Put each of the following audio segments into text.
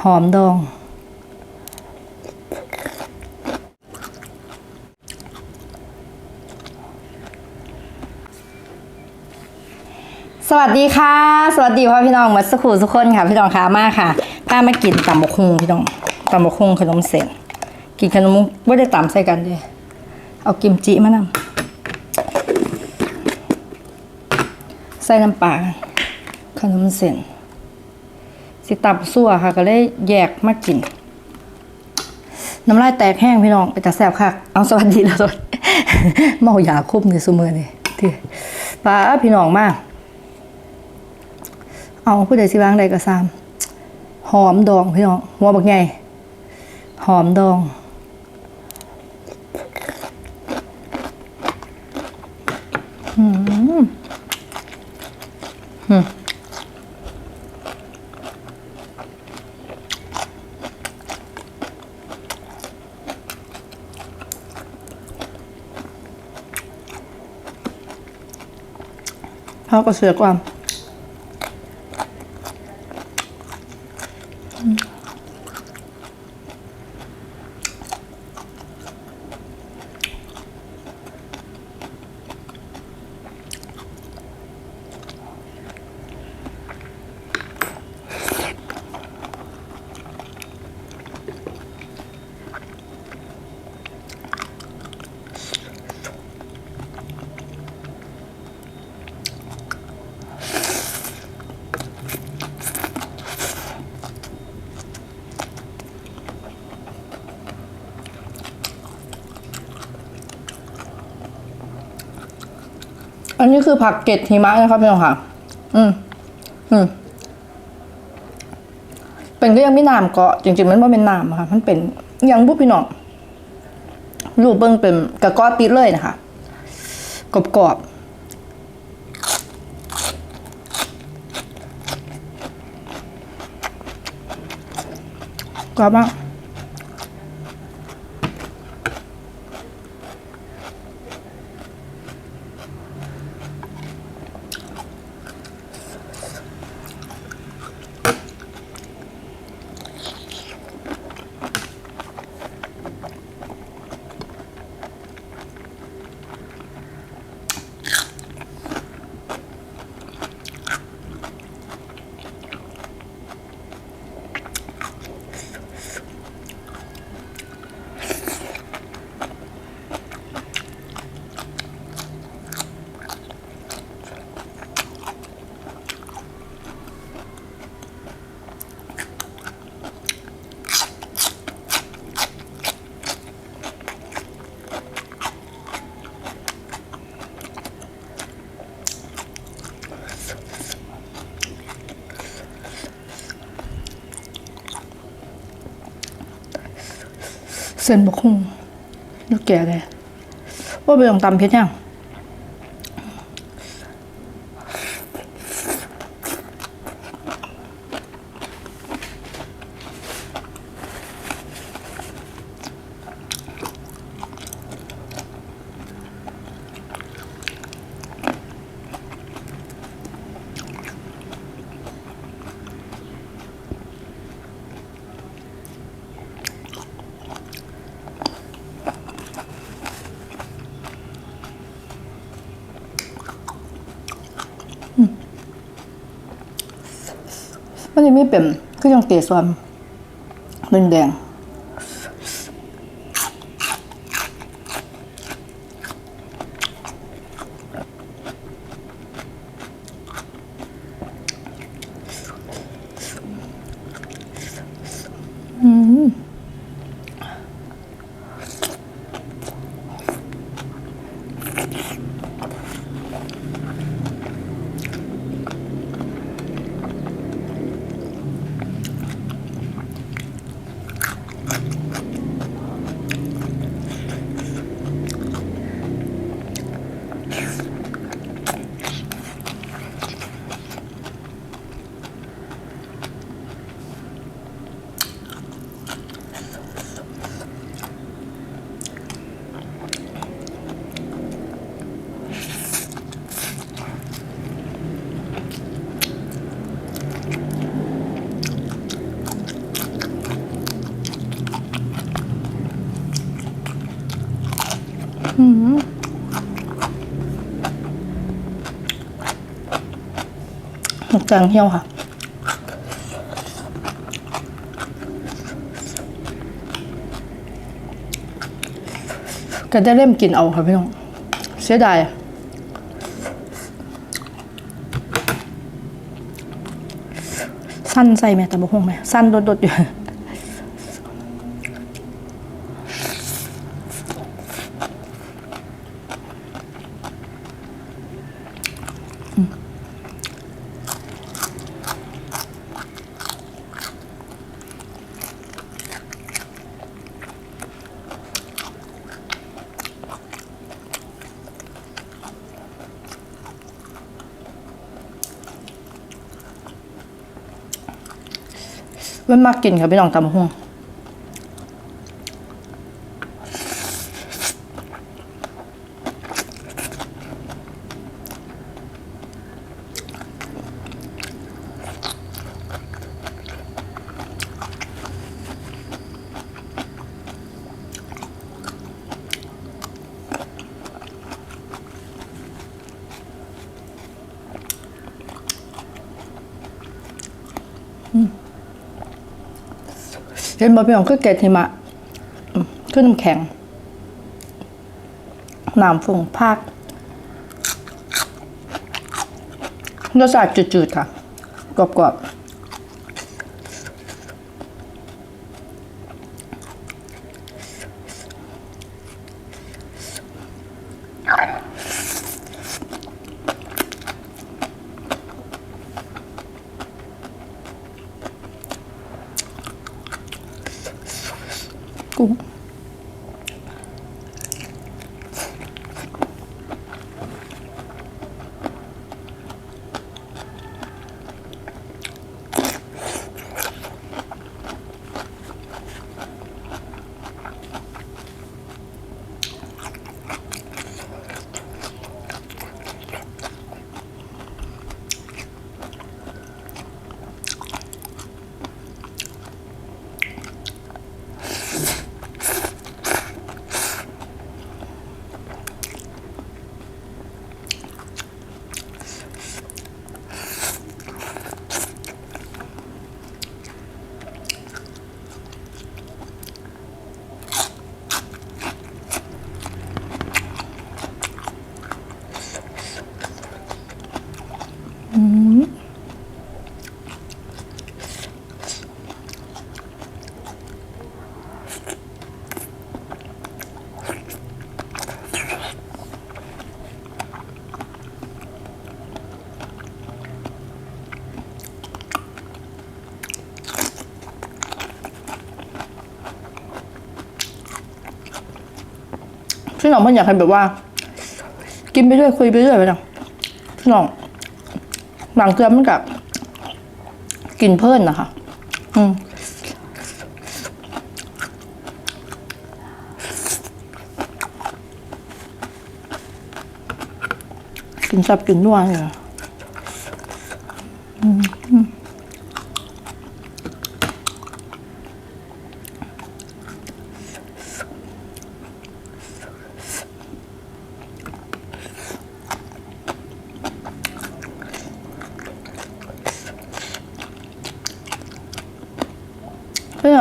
หอมดอง สวัสดีค่ะ สวัสดีพ่อพี่น้องมาสักครู่ทุกคนค่ะพี่น้องค่ะมาค่ะพามากินตำบกฮุงพี่น้องตำบกฮุงขนมเส้นกินขนมไม่ได้ตำใส่กันเลยเอากิมจิมานำใส่น้ำปลาขนมเส้น สิตับซั่วค่ะ ก็เลยแยกมากิน น้ำลายแตกแห้งพี่น้องไปแต่แสบค่ะ เอาสวัสดีแล้วสวัสดีเมาอยาคุบในสมือนี่ที่ปลาพี่น้องมาก เอาผู้ใดสิวางใดก็ซ้ำหอมดองพี่น้องหัวบักใหญ่หอมดองอืมอืม เขาก็เสือกว่า อันนี้คือผักเกล็ดหิมะนะครับพี่น้องค่ะ อืม อืม เป็นก็ยังไม่น้ำเกาะจริงๆมันไม่เป็นน้ำอะค่ะ มันเป็นยังบุพี่น้องรูปเบิ้งเป็นกระก้อติดเลยนะคะกรอบกรอบกรอบมาก เส้นบกหุ่งลูกแก่เลยว่าไปลองตำเพชรยัง มันจะมีเป็นคือยังเตะซอมแดงแดงอืมหมกแตงเที่ยวค่ะ ก็จะเริ่มกินเอาค่ะพี่น้อง เสียดายสั้นใส่ไหมแต่บ่คงไหมสั้นดดๆอยู่ เว้นมากกินค่ะพี่น้องตำบักหุ่ง เห็นบ่พี่น้องคือเกล็ดหิมะขึ้นน้ำแข็งน้ำฝุ่งภาครสชาติจืดๆค่ะกรอบๆกุ้ง พี่น้องมันอยากให้แบบว่า กินไปเรื่อยคุยไปเรื่อยไปน้องพี่น้องหลังเกลือมันกับกินเพิ่นนะคะ อืมกินสับกินนัวเลยอะอืม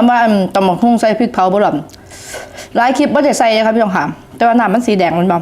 อืมเพื่อนว่าอันตำบักหุ่งใส่พริกเผาบ่หล่ำหลายคลิปว่าจะใส่นะครับพี่น้องค่ะแต่ว่าน้ำมันสีแดงมันบ่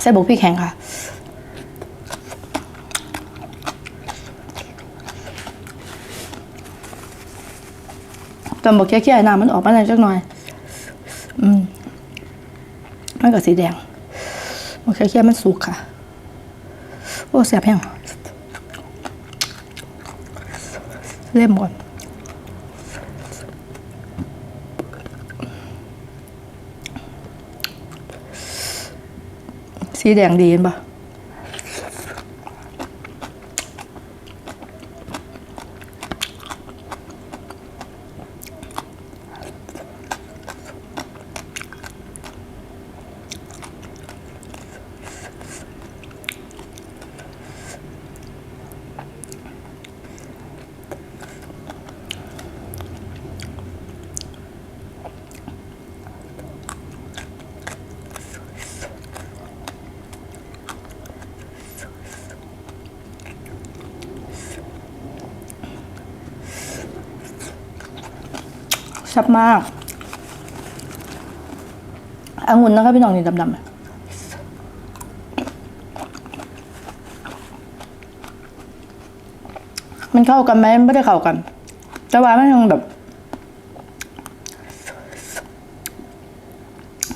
ใส่บุกพริกแข็งค่ะตำบอกเคี้ยวๆให้น้ำมันออกมาหน่อยจักหน่อย อืมมันก็สีแดงบอกเคี้ยวๆมันสุกค่ะ โอ้เสียบแห้งเล่มก่อน สีแดงดีเห็นปะ แซ่บมากองุ่นนะครับพี่น้องนี่ดำๆมันเข้ากันไหมไม่ได้เข้ากัน แต่ว่ามันยังแบบ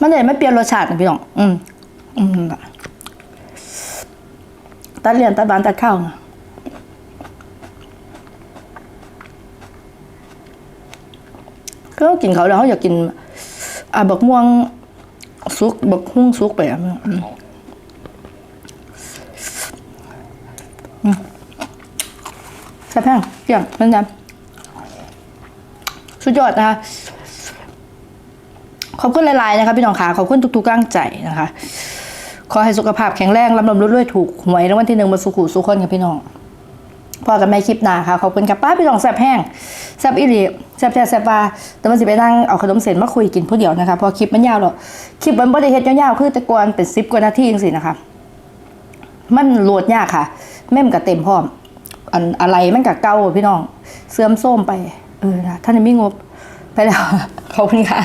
มันเลยไม่เปลี่ยนรสชาตินะพี่น้อง อืม อืมตัดเหรียญตัดบานตัดข้าวนะ ก็กินเขาแล้วเขาอยากกินอ่าบักม่วงซุกบักหุ่งซุกไปอะมอืมใส่แพงเกี่ยงเป็นไงสุดยอดนะคะขอบคุณหลายๆนะคะพี่น้องค่ะขอบคุณทุกๆกำลังใจนะคะ ขอให้สุขภาพแข็งแรงลำลำรวยๆถูกหวยรางวัลที่หนึ่งมาสุขุสุขคนกับพี่น้อง พอกันไม่คลิปหนาค่ะขอบคุณกับป้าพี่น้องแซ่บแห้งแซ่บอีหลีแซ่บแท้แซ่บปลาแต่มันสิไปนั่งเอาขนมเส้นมาคุยกินผู้เดียวนะคะพอคลิปมันยาวหรอกคลิปมันบ่ได้เฮ็ดยาวๆคือต่ก่อนเป็น10กว่านาทีจังซี่นะคะมันโหลดยากค่ะ แม่มกับเต็มพร้อมอันอะไรมันกับเก่าพี่น้องเสื่อมโทรมไป เออนะท่านไม่งบไปแล้วขอบคุณค่ะ